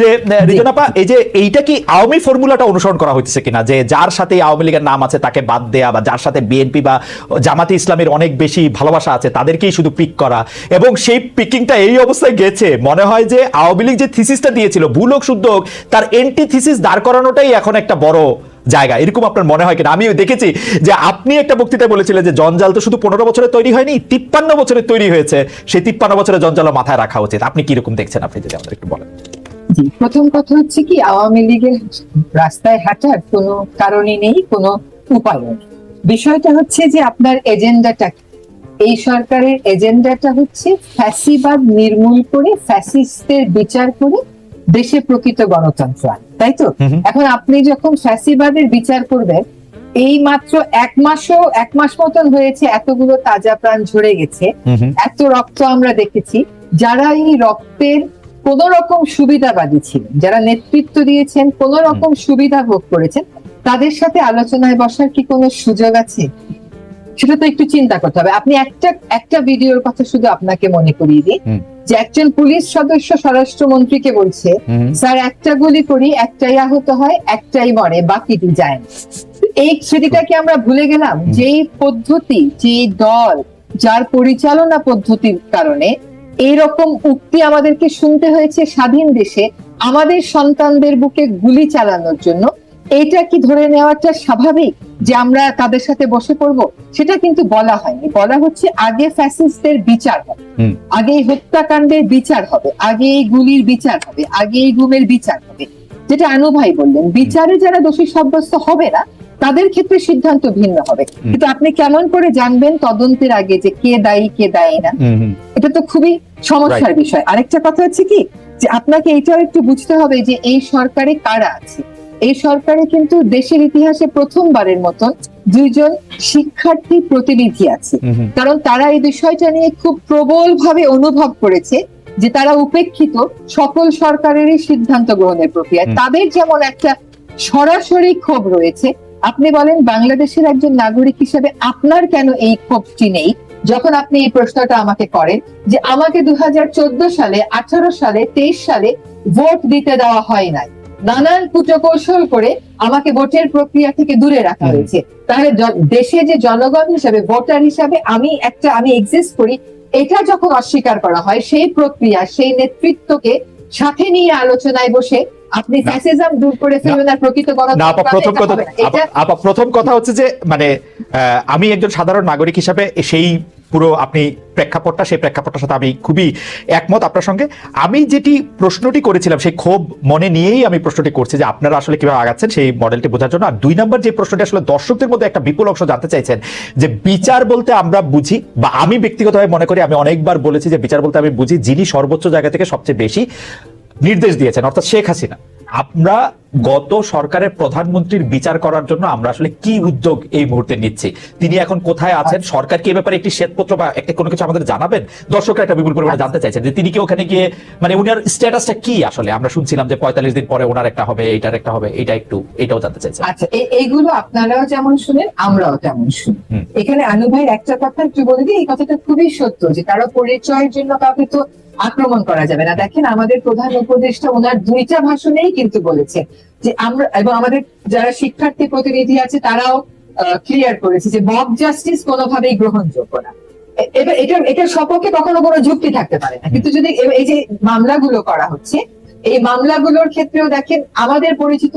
যে রিজনাপা এই যে এইটা কি আওয়ামী ফর্মুলাটা অনুসরণ করা হচ্ছে কিনা? যে যার সাথে আওয়ামী লীগের নাম আছে তাকে বাদ দেয়া বা যার সাথে বিএনপি বা জামাতে ইসলামের অনেক বেশি ভালোবাসা আছে তাদেরকেই শুধু পিক করা। এবং সেই পিকিংটা এই অবস্থায় গেছে। মনে হয় যে আওয়ামী লীগ যে থিসিসটা দিয়েছিল ভুল হোক শুদ্ধ হোক তার এন্টি থিসিস দাঁড় করানোটাই এখন একটা বড় জায়গা। এরকম আপনার মনে হয় কিনা? আমিও দেখেছি যে আপনি একটা বক্তৃতায় বলেছিলেন যে জঞ্জাল তো শুধু পনেরো বছরে তৈরি হয়নি তিপ্পান্ন বছরে তৈরি হয়েছে। সেই তিপ্পান্ন বছরে জঞ্জালও মাথায় রাখা উচিত। আপনি কীরকম দেখছেন? আপনি যদি আমাদের একটু বলেন। প্রথম কথা হচ্ছে কি আওয়ামী লীগের রাস্তায় হাঁটার কোনো কারণই নেই কোনো উপায় নেই। বিষয়টা হচ্ছে যে আপনার এজেন্ডাটা এই সরকারের এজেন্ডাটা হচ্ছে ফ্যাসিবাদ নির্মূল করে ফ্যাসিস্টের বিচার করে দেশে প্রকৃত গণতন্ত্র তাই তো। এখন আপনি যখন ফ্যাসিবাদের বিচার করবেন এই মাত্র এক মাসও এক মাস মতন হয়েছে এতগুলো তাজা প্রাণ ঝরে গেছে। এত রক্ত আমরা দেখেছি। যারা এই রক্তের কোন রকম সুবিধাবাদী ছিলেন যারা নেতৃত্ব দিয়েছেন কোন রকম সুবিধা ভোগ করেছেন তাদের সাথে আলোচনায় বসার কি কোনো সুযোগ আছে? সেটা তো একটু চিন্তা করতে হবে। আপনি একটা একটা ভিডিওর কথা শুধু আপনাকে মনে করিয়ে দিই। যে একজন পুলিশ সদস্য স্বরাষ্ট্রমন্ত্রীকে বলছে স্যার একটা গুলি করি একটাই আহত হয় একটাই মরে বাকিটি যায় এই স্মৃতিটাকে আমরা ভুলে গেলাম। যে পদ্ধতি যে দল যার পরিচালনা পদ্ধতির কারণে এইরকম উক্তি আমাদেরকে শুনতে হয়েছে স্বাধীন দেশে আমাদের সন্তানদের বুকে গুলি চালানোর জন্য। এটা কি ধরে নেওয়াটা স্বাভাবিক যে আমরা তাদের সাথে বসে পড়ব? সেটা কিন্তু বলা হয়নি। বলা হচ্ছে আগে ফ্যাসিস্টদের বিচার হবে। আগে এই হত্যাকাণ্ডের বিচার হবে। আগে এই গুলির বিচার হবে। আগে এই গুমের বিচার হবে। যেটা আনু ভাই বললেন বিচারে যারা দোষী সাব্যস্ত হবে না তাদের ক্ষেত্রে সিদ্ধান্ত ভিন্ন হবে। কিন্তু আপনি কেমন করে জানবেন তদন্তের আগে যে কে দায়ী কে দায়ী না? এটা তো খুবই সমস্যার বিষয়। আরেকটা কথা হচ্ছে কি যে আপনাকে এটাও একটু বুঝতে হবে যে এই সরকারে কারা আছে? এই সরকারে কিন্তু দেশের ইতিহাসে প্রথমবারের মতন দুইজন শিক্ষার্থী প্রতিনিধি আছে। কারণ তারা এই বিষয়টা নিয়ে খুব প্রবল ভাবে অনুভব করেছে যে তারা উপেক্ষিত সকল সরকারেরই সিদ্ধান্ত গ্রহণের প্রক্রিয়ায়। তাদের যেমন একটা সরাসরি ক্ষোভ রয়েছে আপনি বলেন বাংলাদেশের একজন নাগরিক হিসেবে আপনার কেন এই ক্ষোভটি নেই? যখন আপনি এই প্রশ্নটা আমাকে করেন যে আমাকে দু সালে আঠারো সালে তেইশ সালে ভোট দিতে দেওয়া হয় নাই। নানান কুটকৌশল করে আমাকে ভোটের প্রক্রিয়া থেকে দূরে রাখা হয়েছে। তাহলে দেশে যে জনগণ হিসাবে ভোটার হিসাবে আমি একটা আমি এক্সিস্ট করি এটা যখন অস্বীকার করা হয় সেই প্রক্রিয়া সেই নেতৃত্বকে সাথে নিয়ে আলোচনায় বসে আপনি ফ্যাসিজম দূর করে ফেলবেন আর প্রকৃত গণতন্ত্র প্রথম কথা আপা- প্রথম কথা হচ্ছে যে মানে আমি একজন সাধারণ নাগরিক হিসাবে সেই পুরো আপনি প্রেক্ষাপটটা সেই প্রেক্ষাপটটার সাথে আমি খুবই একমত আপনার সঙ্গে। আমি যেটি প্রশ্নটি করেছিলাম সেই ক্ষোভ মনে নিয়েই আমি প্রশ্নটি করছি যে আপনারা আসলে কীভাবে আগাচ্ছেন সেই মডেলটি বোঝার জন্য। আর দুই নম্বর যে প্রশ্নটি আসলে দর্শকদের মধ্যে একটা বিপুল অংশ জানতে চাইছেন যে বিচার বলতে আমরা বুঝি বা আমি ব্যক্তিগতভাবে মনে করি আমি অনেকবার বলেছি যে বিচার বলতে আমি বুঝি যিনি সর্বোচ্চ জায়গা থেকে সবচেয়ে বেশি। নির্দেশ দিয়েছেন অর্থাৎ শেখ হাসিনা। আমরা গত সরকারের প্রধানমন্ত্রীর বিচার করার জন্য আমরা আসলে কি উদ্যোগ এই মুহূর্তে নিচ্ছি? তিনি এখন কোথায় আছেন? সরকার কি ব্যাপারে একটি শ্বেতপত্র বা একটা কোনো কিছু আমাদের জানাবেন? দর্শকরা একটা বিপুল পরিমাণে জানতে চাইছেন যে তিনি কি ওখানে গিয়ে মানে উনার স্ট্যাটাসটা কি আসলে? আমরা শুনছিলাম যে পঁয়তাল্লিশ দিন পরে ওনার একটা হবে এইটার একটা হবে এটা একটু এটাও জানতে চাইছেন। আচ্ছা এইগুলো আপনারাও যেমন শুনেন আমরাও তেমন শুনি। এখানে আনু ভাইয়ের একটা কথা একটু বলে দিই এই কথাটা খুবই সত্য যে কারও পরিচয়ের জন্য কাউকে তো আক্রমণ করা যাবে না। দেখেন আমাদের প্রধান উপদেষ্টা ওনার দুইটা ভাষণেই কিন্তু বলেছে যে আমরা, এবং আমাদের যারা শিক্ষার্থী প্রতিনিধি আছে, তারাও ক্লিয়ার করেছে যে মব জাস্টিস কোনোভাবেই গ্রহণযোগ্য না। এবার এটা সপক্ষে কখনো কোনো যুক্তি থাকতে পারে না। কিন্তু যদি এই যে মামলাগুলো করা হচ্ছে, এই মামলাগুলোর ক্ষেত্রেও দেখেন, আমাদের পরিচিত,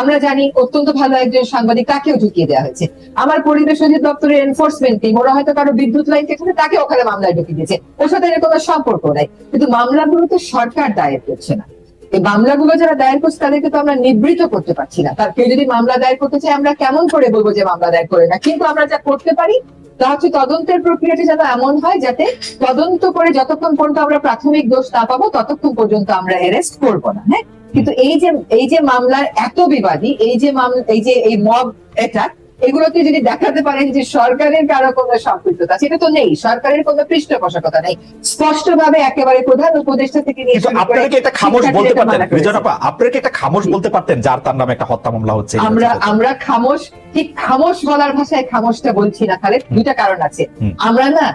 আমরা জানি অত্যন্ত ভালো একজন সাংবাদিক, তাকেও ঢুকিয়ে দেওয়া হয়েছে। আমার পরিবেশ অধিদপ্তরের এনফোর্সমেন্ট টিম ওরা হয়তো কারও বিদ্যুৎ লাইন কেটে তাকে ওখানে মামলায় ঢুকিয়ে দিয়েছে। ওর সাথে কোনো সম্পর্ক নাই। কিন্তু মামলাগুলো তো সরকার দায়ের করছে না। এই মামলাগুলো যারা দায়ের করছে, তাদেরকে তো আমরা নিবৃত করতে পারছি না। তার কেউ যদি মামলা দায়ের করতে চাই আমরা কেমন করে বলব যে মামলা দায়ের করে না? কিন্তু আমরা যা করতে পারি, তা হচ্ছে তদন্তের প্রক্রিয়াটি যেন এমন হয় যাতে তদন্ত করে যতক্ষণ পর্যন্ত আমরা প্রাথমিক দোষ না পাবো, ততক্ষণ পর্যন্ত আমরা অ্যারেস্ট করব না হ্যাঁ? কিন্তু এই যে এই যে মামলার এত বিবাদী, এই যে এই যে, এই মব এটা এগুলোতে যদি দেখাতে পারেন যে সরকারের কারও কোনো সম্পৃক্ততা সেটা তো নেই। সরকারের কোনো পৃষ্ঠপোষকতা নেই। স্পষ্ট ভাবে একেবারে প্রধান উপদেষ্টা থেকে নিয়ে আপনারা কি একটা খামোশ বলতে পারতেন? রিজনাপা আপনারা কি একটা খামোশ বলতে পারতেন যার তার নামে একটা হত্যা মামলা হচ্ছে? আমরা আমরা খামোশ ঠিক খামোশ বলার ভাষায় খামোশটা বলছি না। খালেদ দুইটা কারণ আছে। আমরা না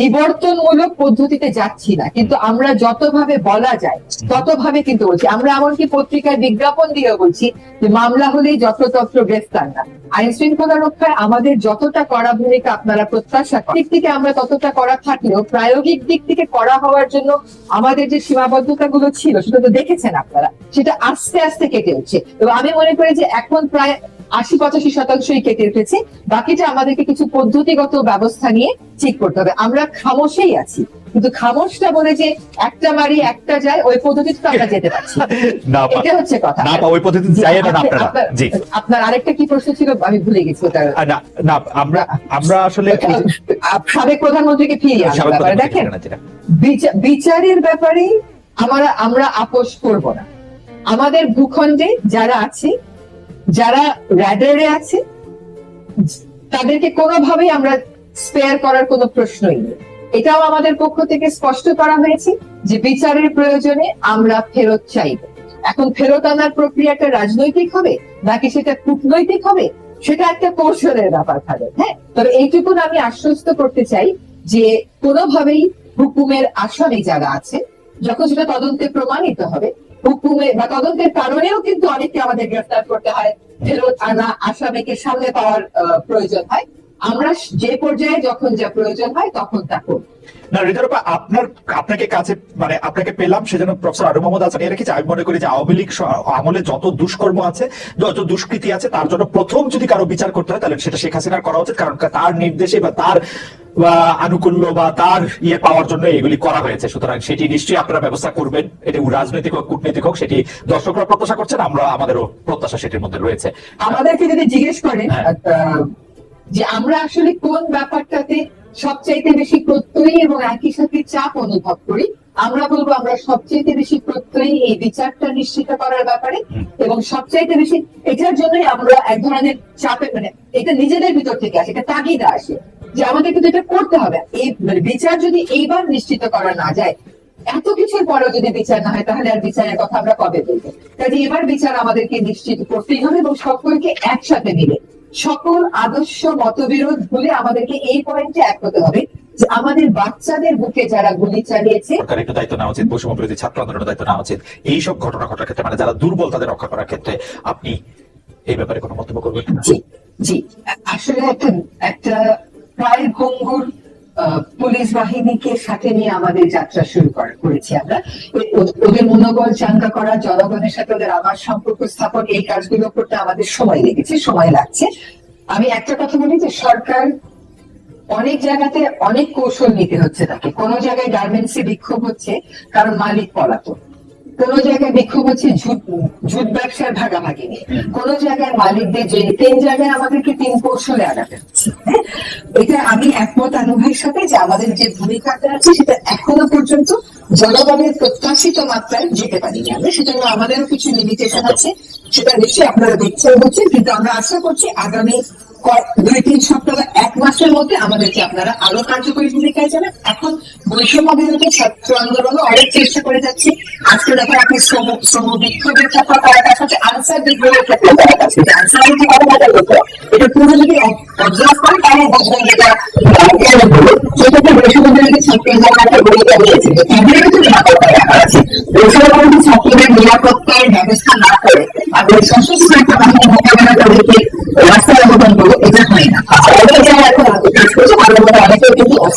নিবর্তনমূলক পদ্ধতিতে যাচ্ছি না, কিন্তু আমরা যতভাবে বলা যায়, ততভাবে কিন্তু বলছি। আমরা এমনকি পত্রিকায় বিজ্ঞাপন দিয়ে বলছি যে মামলা হলেই যত্রতত্র গ্রেফতার না। আইন শৃঙ্খলা রক্ষায় আমাদের যতটা করা ভূমিকা আপনারা প্রত্যাশা দিক থেকে আমরা ততটা করা থাকলেও প্রায়োগিক দিক থেকে করা হওয়ার জন্য আমাদের যে সীমাবদ্ধতা গুলো ছিল, সেটা তো দেখেছেন আপনারা, সেটা আস্তে আস্তে কেটে উঠছে। এবং আমি মনে করি যে এখন প্রায় আশি পঁচাশি শতাংশই কেটে উঠেছে বাকিটা আমাদেরকে কিছু পদ্ধতিগত ব্যবস্থা নিয়ে ঠিক করতে হবে। আমরা খামোশেই আছি। কিন্তু খামোশটা বলে যে একটা মারি একটা যায় ওই পদ্ধতিতে তো আমরা যেতে পারছি না। এটা হচ্ছে কথা। না ওই পদ্ধতিতে যাই না আপনারা। জি। আপনার আরেকটা কি প্রশ্ন ছিল? আমি ভুলে গেছি ওটা। না না আমরা আমরা আসলে সাবেক প্রধানমন্ত্রীকে ফিরিয়ে ব্যাপারে দেখেন বিচারের ব্যাপারে আমরা আমরা আপোষ করব না। আমাদের ভূখণ্ডে যারা আছে যারা র্যাডারে আছে, তাদেরকে কোনোভাবেই আমরা স্পেয়ার করার কোনো প্রশ্নই নেই। এটাও আমাদের পক্ষ থেকে স্পষ্ট করা হয়েছে যে বিচারের প্রয়োজনে আমরা ফেরত চাইব। এখন ফেরত আনার প্রক্রিয়াটা রাজনৈতিক হবে, নাকি সেটা কূটনৈতিক হবে, সেটা একটা কৌশলের ব্যাপার থাকে হ্যাঁ? তবে এইটুকুন আমি আশ্বস্ত করতে চাই যে কোনোভাবেই হুকুমের আসনে যারা আছে, যখন সেটা তদন্তে প্রমাণিত হবে হুকুমে বা তদন্তের কারণেও কিন্তু অনেককে আমাদের গ্রেফতার করতে হয়। ফেরত আনা আসামিকে সামনে পাওয়ার প্রয়োজন হয়। আমরা যে পর্যায়ে যখন যা প্রয়োজন হয় তখন তা করব না রিজার্ভা আপনার, আপনাকে কাছে মানে আপনাকে পেলাম, সেজন্য প্রফেসর আরু মোহাম্মদ হাসান রেখেছি আমি মনে করি যে আওয়ামী লীগ আমলে যত দুষ্কর্ম আছে, যত দুষ্কৃতি আছে, তার জন্য প্রথম যদি কারও বিচার করতে হয়, তাহলে সেটা শেখ হাসিনার করা উচিত, কারণ তার নির্দেশে বা তার আনুকূল্য বা তার ইয়ে পাওয়ার জন্য এগুলি করা হয়েছে। সুতরাং সেটি নিশ্চয়ই আপনারা ব্যবস্থা করবেন। এটি রাজনৈতিক হোক কূটনৈতিক হোক সেটি দর্শকরা প্রত্যাশা করছেন আমরা আমাদেরও প্রত্যাশা সেটির মধ্যে রয়েছে। আমাদেরকে যদি জিজ্ঞেস করেন হ্যাঁ। যে আমরা আসলে কোন ব্যাপারটাতে সবচাইতে বেশি প্রত্যয়ী এবং একই সাথে চাপ অনুভব করি আমরা বলব আমরা সবচাইতে বেশি প্রত্যয়ী এই বিচারটা নিশ্চিত করার ব্যাপারে এবং সবচাইতে বেশি এটার জন্যই আমরা এক ধরনের চাপে মানে এটা নিজেদের ভিতর থেকে আসে এটা তাগিদা আসে। যে আমাদের কিন্তু এটা করতে হবে। এই মানে বিচার যদি এইবার নিশ্চিত করা না যায় এত কিছুর পরেও যদি বিচার না হয় তাহলে আর বিচারের কথা আমরা কবে বলব? কাজে এবার বিচার আমাদেরকে নিশ্চিত করতেই হবে এবং সকলকে একসাথে মিলে সকল আদর্শ মতবিরোধ ভুলে আমাদেরকে এই পয়েন্টে এক হতে হবে যে আমাদের বাচ্চাদের বুকে যারা গুলি চালিয়েছে সরকার একটু দায়িত্ব নেওয়া উচিত বৈষম্য বিরোধী ছাত্র আন্দোলনের দায়িত্ব নেওয়া উচিত। এইসব ঘটনা ঘটার ক্ষেত্রে মানে যারা দুর্বল তাদের রক্ষা করার ক্ষেত্রে আপনি এই ব্যাপারে কোনো মন্তব্য করবেন? জি জি। আসলে একটা একটা প্রায় ভঙ্গুর পুলিশ বাহিনীকে সাথে নিয়ে আমাদের যাত্রা শুরু করেছি আমরা। ওদের মনোবল চাঙ্গা করা, জনগণের সাথে ওদের আবার সম্পর্ক স্থাপন, এই কাজগুলো করতে আমাদের সময় লেগেছে, সময় লাগছে। আমি একটা কথা বলি যে সরকার অনেক জায়গাতে অনেক কৌশল নিতে হচ্ছে তাকে। কোন জায়গায় গার্মেন্টস বিক্ষোভ হচ্ছে, কারণ মালিক পলাতক। কোন জায়গায় বিক্ষোভ হচ্ছে, ঝুট ঝুট ব্যবসার ভাগাভাগি নিয়ে। কোন জায়গায় মালিকদের যে, তিন জায়গায় আমাদেরকে তিন কৌশলে আগাতে হচ্ছে? এটা আমি একমত আনুভাইয়ের সাথে যে আমাদের যে ভূমিকাটা আছে, সেটা এখনও পর্যন্ত জনগণের প্রত্যাশিত মাত্রায় যেতে পারিনি আমরা। সেজন্য আমাদেরও কিছু লিমিটেশন আছে। সেটা নিশ্চয়ই আপনারা দেখছেন হচ্ছে, কিন্তু আমরা আশা করছি আগামী দুই, তিন মাসের মধ্যে আমাদেরকে আপনারা আরও কার্যকরী ভূমিকায় যাবেন এখন বৈষম্য বিরোধী ছাত্র আন্দোলনও অনেক চেষ্টা করে যাচ্ছে। আজকে দেখেন আপনি শ্রম শ্রম বিক্ষোভের ক্ষেত্রে তারা কাছে হচ্ছে আনসার বিদ্রোহের আনসার যদি করা মজার হতো এটা পুরো যদি অবজার্ভ করেন, তাহলে বুঝবেন যেটা সেক্ষেত্রে বৈষম্য বিরোধী ছাত্র আন্দোলন ভূমিকা নিয়েছে যে কিন্তু নিরাপত্তা রাখা আছে। বৈষম্য ছাত্রদের নিরাপত্তার ব্যবস্থা না করে আমাদের সশস্ত্র একটা বাহিনী মোকাবেলা তাদেরকে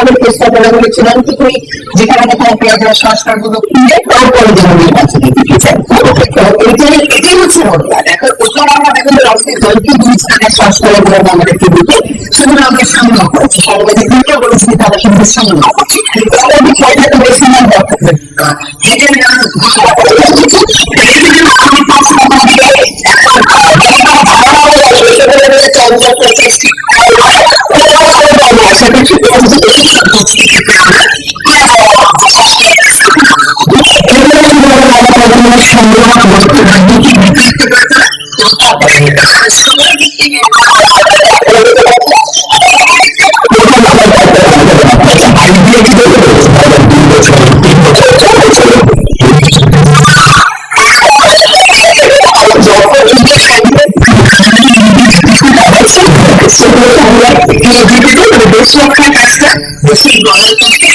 সংস্কারের চূড়ান্ত করে, যেখানে কোথাও পেঁয়াজ আর সংস্কারগুলো খুলে তারপরে যেন নির্বাচনে এটাই এটাই হচ্ছে ঘটনা দেখো, প্রথম আমরা দেখো রাজনৈতিক দলকে দুই স্থানের সংস্কারের জন্য আমাদেরকে দিতে সেগুলো আমরা সামনে করছি সর্বাধিক দুটো বলেছি তারা কিন্তু সামনে করছি সর্বাধিক ছয়টা বেশি নাম এটা না ঘোষণা করে যাচ্ছি এই যে আমি পাঁচ নম্বর দিয়ে এখন ভালো লাগবে সেগুলো চর্চা করতে বেশি রক্ষার কাজটা বেশি গণতন্ত্রকে